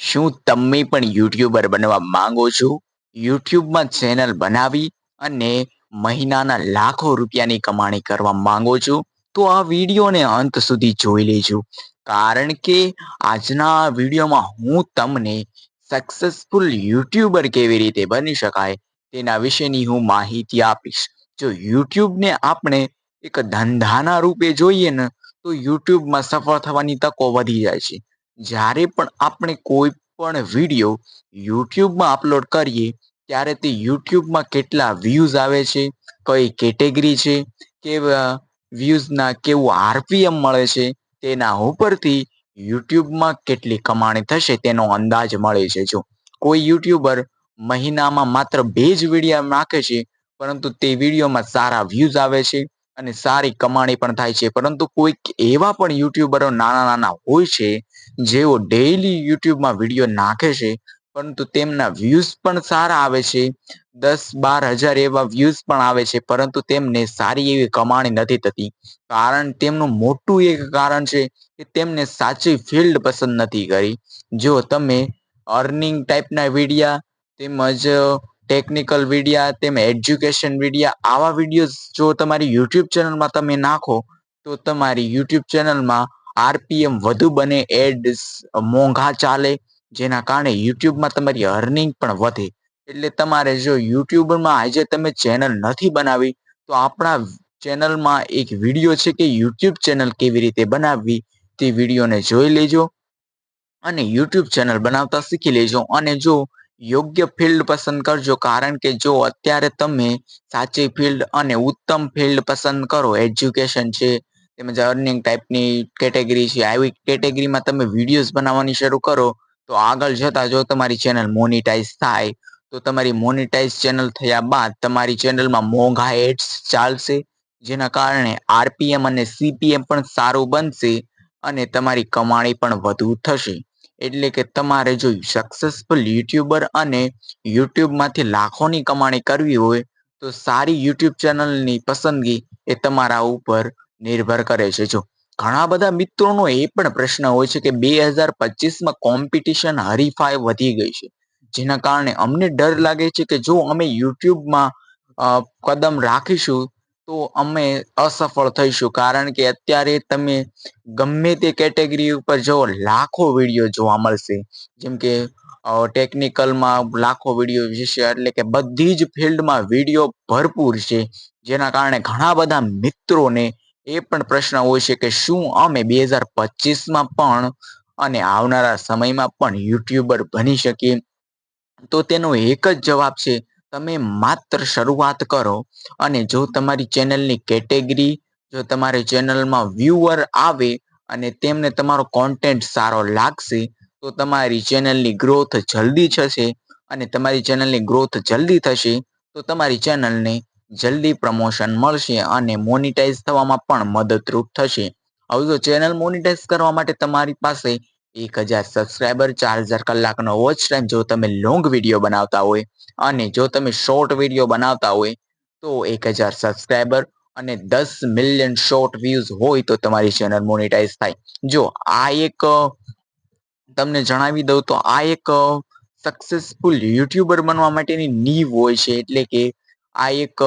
શું તમે પણ યુટ્યુબર બનવા માંગો છો? યુટ્યુબમાં ચેનલ બનાવી અને મહિનાના લાખો રૂપિયાની કમાણી કરવા માંગો છો? તો આ વિડીયોને અંત સુધી જોઈ લેજો. કારણ કે આજના વિડીયોમાં હું તમને સક્સેસફુલ યુટ્યુબર કેવી રીતે બની શકાય તેના વિશેની હું માહિતી આપીશ. જો યુટ્યુબને આપણે એક ધંધાના રૂપે જોઈએ ને, તો યુટ્યુબમાં સફળ થવાની તકો વધી જાય છે. જ્યારે પણ આપણે કોઈ પણ વીડિયો યુટ્યુબમાં અપલોડ કરીએ, ત્યારે તે યુટ્યુબમાં કેટલા વ્યૂઝ આવે છે, કઈ કેટેગરી છે, કેવા વ્યૂઝના કેવું આરપીએમ મળે છે, તેના ઉપરથી યુટ્યુબમાં કેટલી કમાણી થશે તેનો અંદાજ મળે છે. જો કોઈ યુટ્યુબર મહિનામાં માત્ર બે જ વીડિયો નાખે છે, પરંતુ તે વિડીયોમાં સારા વ્યૂઝ આવે છે અને સારી કમાણી પણ થાય છે. પરંતુ કોઈક એવા પણ યુટ્યુબરો નાના નાના હોય છે જેઓ ડેઈલી યુટ્યુબમાં વીડિયો નાખે છે, પરંતુ તેમના વ્યૂઝ પણ સારા આવે છે. દસ બાર હજાર એવા વ્યૂઝ પણ આવે છે, પરંતુ તેમને સારી એવી કમાણી નથી થતી. કારણ તેમનું મોટું એક કારણ છે કે તેમને સાચી ફિલ્ડ પસંદ નથી કરી. જો તમે અર્નિંગ ટાઈપના વિડીયા તેમજ ટેકનિકલ વિડીયા તેમજ એજ્યુકેશન વિડીયા આવા વીડિયો જો તમારી યુટ્યુબ ચેનલમાં તમે નાખો, તો તમારી યુટ્યુબ ચેનલમાં આરપીએમ વધુ બને એડ્સ મોંઘા ચાલે, જેના કારણે યુટ્યુબમાં તમારી અર્નિંગ પણ વધે. એટલે તમારે જો યુટ્યુબમાં આજે તમે ચેનલ નથી બનાવી, તો આપણા ચેનલમાં એક વીડિયો છે કે યુટ્યુબ ચેનલ કેવી રીતે બનાવવી, તે વિડીયોને જોઈ લેજો અને યુટ્યુબ ચેનલ બનાવતા શીખી લેજો. અને જો યોગ્ય ફિલ્ડ પસંદ કરજો, કારણ કે જો અત્યારે તમે સાચી ફિલ્ડ અને ઉત્તમ ફિલ્ડ પસંદ કરો, એજ્યુકેશન છે તેમજ અર્નિંગ ટાઈપની કેટેગરી છે, આવી કેટેગરીમાં તમે વિડીયોઝ બનાવવાની શરૂ કરો, તો આગળ જતા જો તમારી ચેનલ મોનિટાઈઝ થાય, તો તમારી મોનિટાઈઝ ચેનલ થયા બાદ તમારી ચેનલમાં મોંઘા એડ્સ ચાલશે, જેના કારણે આરપીએમ અને સીપીએમ પણ સારું બનશે અને તમારી કમાણી પણ વધુ થશે. એટલે કે તમારે જો સક્સેસફુલ યુટ્યુબર અને યુટ્યુબમાંથી લાખોની કમાણી કરવી હોય, તો સારી યુટ્યુબ ચેનલની પસંદગી એ તમારા ઉપર નિર્ભર કરે છે. જો ઘણા બધા મિત્રોનો એ પણ પ્રશ્ન હોય છે કે બે હજાર પચીસમાં કોમ્પિટિશન હરીફાઈ વધી ગઈ છે. જેના કારણે અમને ડર લાગે છે કે જો અમે યુટ્યુબમાં કદમ રાખીશું તો અમે અસફળ થઈશું. કારણ કે અત્યારે તમે ગમે તે કેટેગરી ઉપર જો લાખો વીડિયો જોવા મળશે. જેમ કે ટેકનિકલમાં લાખો વીડિયો વિશે એટલે કે બધી જ ફિલ્ડમાં વીડિયો ભરપૂર છે. જેના કારણે ઘણા બધા મિત્રોને એ પણ પ્રશ્ન હોય છે કે શું અમે બે હજાર પચીસમાં પણ અને આવનારા સમયમાં પણ યુટ્યુબર બની શકીએ? તો તેનો એક જ જવાબ છે, તમે માત્ર શરૂઆત કરો અને જો તમારી ચેનલની કેટેગરી, જો તમારી ચેનલમાં વ્યુઅર આવે અને તેમને તમારો કોન્ટેન્ટ સારો લાગશે, તો તમારી ચેનલની ગ્રોથ જલ્દી થશે અને તમારી ચેનલની ગ્રોથ જલ્દી થશે, તો તમારી ચેનલને જલ્દી પ્રમોશન મળશે અને મોનિટાઈઝ થવામાં પણ મદદરૂપ થશે. હવે જો ચેનલ મોનિટાઈઝ કરવા માટે તમારી પાસે એક હજાર સબસ્ક્રાઈબર ચાર હજાર કલાકનો વોચ ટાઈમ જો તમે લોંગ વીડિયો બનાવતા હોય અને જો તમે શોર્ટ વીડિયો બનાવતા હોય તો એક હજાર સબસ્ક્રાઈબર અને દસ મિલિયન શોર્ટ વ્યૂઝ હોય તો તમારી ચેનલ મોનિટાઈઝ થાય. જો આ એક, તમને જણાવી દઉં તો આ એક સક્સેસફુલ યુટ્યુબર બનવા માટેની નીવ હોય છે એટલે કે આ એક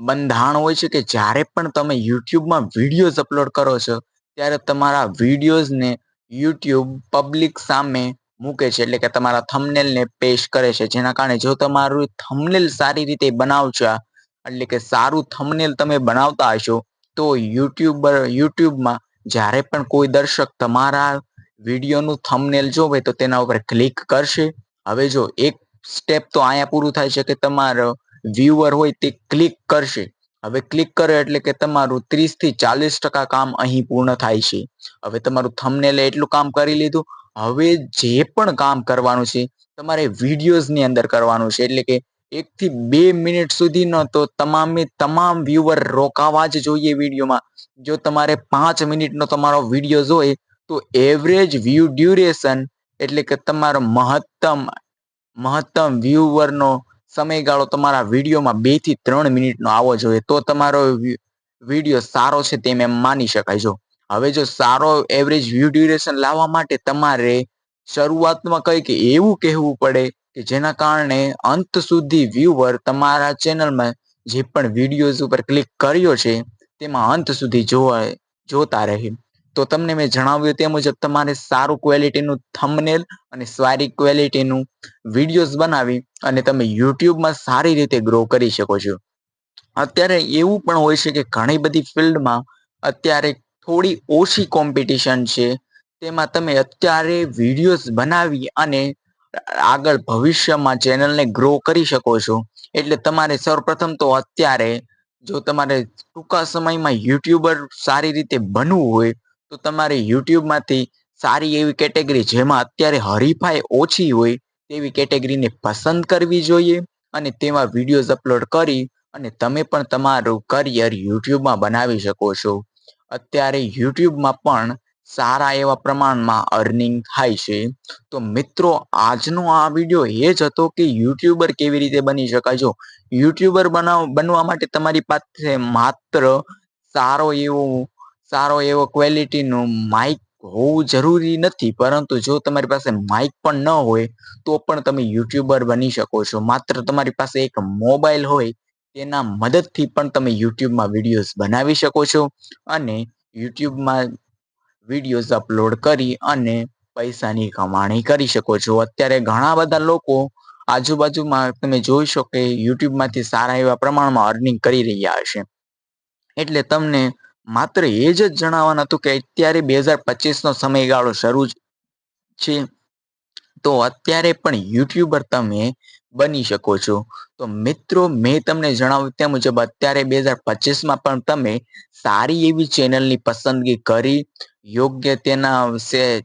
બંધાણ હોય છે કે જ્યારે પણ તમે યુટ્યુબમાં વિડીયોઝ અપલોડ કરો છો, ત્યારે તમારા વિડીયોઝને યુટ્યુબ પબ્લિક સામે મૂકે છે, એટલે કે તમારા થમનેલને પેશ કરે છે, જેના કારણે જો તમારું થમનેલ સારી રીતે બનાવશો, એટલે કે સારું થમનેલ તમે બનાવતા હશો, તો યુટ્યુબર, યુટ્યુબમાં જ્યારે પણ કોઈ દર્શક તમારા વિડીયોનું થમનેલ જોવે, તો તેના ઉપર ક્લિક કરશે. હવે જો એક સ્ટેપ તો અહીંયા પૂરું થાય છે કે તમારો વ્યુઅર હોય તે ક્લિક કરશે. હવે ક્લિક કરો એટલે કે તમારું ત્રીસથી ચાલીસ ટકા કામ અહીં પૂર્ણ થાય છે. હવે તમારું થમનેલે એટલું કામ કરી લીધું. હવે જે પણ કામ કરવાનું છે, તમારે વિડીયોઝની અંદર કરવાનું છે. એટલે કે એક થી બે મિનિટ સુધીનો તો તમામે તમામ વ્યુઅર રોકાવા જ જોઈએ વિડીયોમાં જો તમારે પાંચ મિનિટનો તમારો વીડિયો હોય તો એવરેજ વ્યૂ ડ્યુરેશન એટલે કે તમારો મહત્તમ મહત્તમ વ્યુઅરનો સમયગાળો તમારા વિડીયોમાં બેથી ત્રણ મિનિટનો આવવો જોઈએ, તો તમારો વીડિયો સારો છે તેમ એમ માની શકાય જો હવે જો સારો એવરેજ વ્યૂ ડ્યુરેશન લાવવા માટે તમારે શરૂઆતમાં કંઈક એવું કહેવું પડે કે જેના કારણે અંત સુધી વ્યૂવર તમારા ચેનલમાં જે પણ વિડીયોઝ ઉપર ક્લિક કર્યો છે, તેમાં અંત સુધી જોવા જોતા રહે. તો તમને મેં જણાવ્યું તે મુજબ તમારે સારું ક્વોલિટીનું થંબનેલ અને સારી ક્વોલિટીનું વિડીયોઝ બનાવી અને તમે યુટ્યુબમાં સારી રીતે ગ્રો કરી શકો છો. અત્યારે એવું પણ હોય છે કે ઘણી બધી ફિલ્ડમાં અત્યારે થોડી ઓછી કોમ્પિટિશન છે. તેમાં તમે અત્યારે વિડીયોઝ બનાવી અને આગળ ભવિષ્યમાં ચેનલને ગ્રો કરી શકો છો. એટલે તમારે સૌપ્રથમ તો અત્યારે જો તમારે ટૂંકા સમયમાં યુટ્યુબર સારી રીતે બનવું હોય તો તમારે યુટ્યુબમાંથી સારી એવી કેટેગરી જેમાં અત્યારે હરીફાઈ ઓછી હોય, તેવી કેટેગરીને પસંદ કરવી જોઈએ અને તેમાં વિડીયોઝ અપલોડ કરી અને તમે પણ તમારું કરિયર યુટ્યુબમાં બનાવી શકો છો. અત્યારે યુટ્યુબમાં પણ સારા એવા પ્રમાણમાં અર્નિંગ થાય છે. તો મિત્રો, આજનો આ વીડિયો એ જ હતો કે યુટ્યુબર કેવી રીતે બની શકાય. જો યુટ્યુબર બનાવ, બનવા માટે તમારી પાસે માત્ર સારો એવો સારો એવો ક્વોલિટીનું માઇક હોવું જરૂરી નથી, પરંતુ જો તમારી પાસે માઇક પણ ન હોય, તો પણ તમે યુટ્યુબર બની શકો છો. માત્ર તમારી પાસે એક મોબાઈલ હોય, તેના મદદથી પણ તમે યુટ્યુબમાં વિડીયોઝ બનાવી શકો છો અને યુટ્યુબમાં વિડીયોઝ અપલોડ કરી અને પૈસાની કમાણી કરી શકો છો. અત્યારે ઘણા બધા લોકો આજુબાજુમાં તમે જોઈ શકો કે યુટ્યુબમાંથી સારા એવા પ્રમાણમાં અર્નિંગ કરી રહ્યા હશે. એટલે તમને માત્ર એ જ જણાવવાનું હતું કે અત્યારે બે હજાર પચીસનો સમયગાળો શરૂ છે. તો અત્યારે પણ યુટ્યુબર તમે બની શકો છો. તો મિત્રો, મેં તમને જણાવ્યું તે મુજબ અત્યારે બે હજાર પચીસમાં પણ તમે સારી એવી ચેનલની પસંદગી કરી, યોગ્ય તેના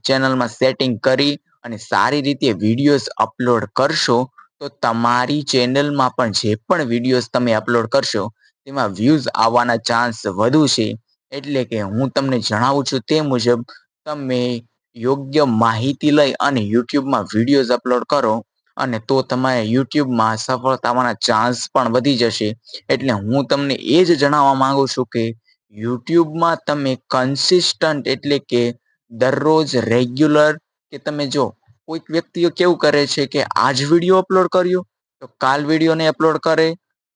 ચેનલમાં સેટિંગ કરી અને સારી રીતે વિડીયોઝ અપલોડ કરશો, તો તમારી ચેનલમાં પણ જે પણ વિડીયોઝ તમે અપલોડ કરશો, તેમાં વ્યૂઝ આવવાના ચાન્સ વધુ છે. એટલે કે હું તમને જણાવું છું તે મુજબ, તમે યોગ્ય માહિતી લઈ અને યુટ્યુબમાં વિડીયોઝ અપલોડ કરો અને તો તમારે યુટ્યુબમાં સફળ થવાના ચાન્સ પણ વધી જશે. એટલે હું તમને એ જ જણાવવા માંગુ છું કે, યુટ્યુબમાં તમે કન્સિસ્ટન્ટ એટલે કે દરરોજ રેગ્યુલર કે તમે જો કોઈક વ્યક્તિઓ કેવું કરે છે કે આજ વીડિયો અપલોડ કર્યો, તો કાલ વિડીયોને અપલોડ કરે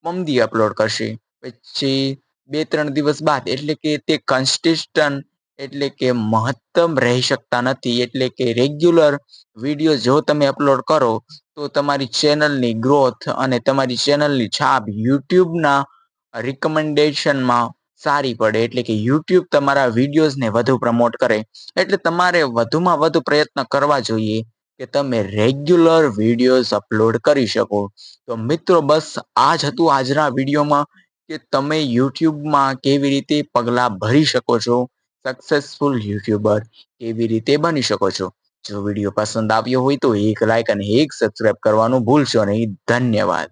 મમદી અપલોડ કરશે. પછી બે ત્રણ દિવસ બાદ, એટલે કે તે કન્સિસ્ટન્ટ એટલે કે મહત્તમ રહી શકતા નથી, એટલે કે રેગ્યુલર વીડિયો જો તમે અપલોડ કરો, તો તમારી ચેનલની ગ્રોથ અને તમારી ચેનલની છાપ યુટ્યુબના રિકમેન્ડેશનમાં સારી પડે, એટલે કે યુટ્યુબ તમારા વિડીયોઝને વધુ પ્રમોટ કરે. એટલે તમારે વધુમાં વધુ પ્રયત્ન કરવા જોઈએ કે તમે રેગ્યુલર વિડીયોઝ અપલોડ કરી શકો. તો મિત્રો, બસ આ જ હતું આજના વિડીયોમાં કે તમે યુટ્યુબમાં કેવી રીતે પગલાં ભરી શકો છો? સક્સેસફુલ યુટ્યુબર કેવી રીતે બની શકો છો? જો વીડિયો પસંદ આવ્યો હોય તો એક લાઈક અને એક સબસ્ક્રાઇબ કરવાનું ભૂલશો નહીં. ધન્યવાદ.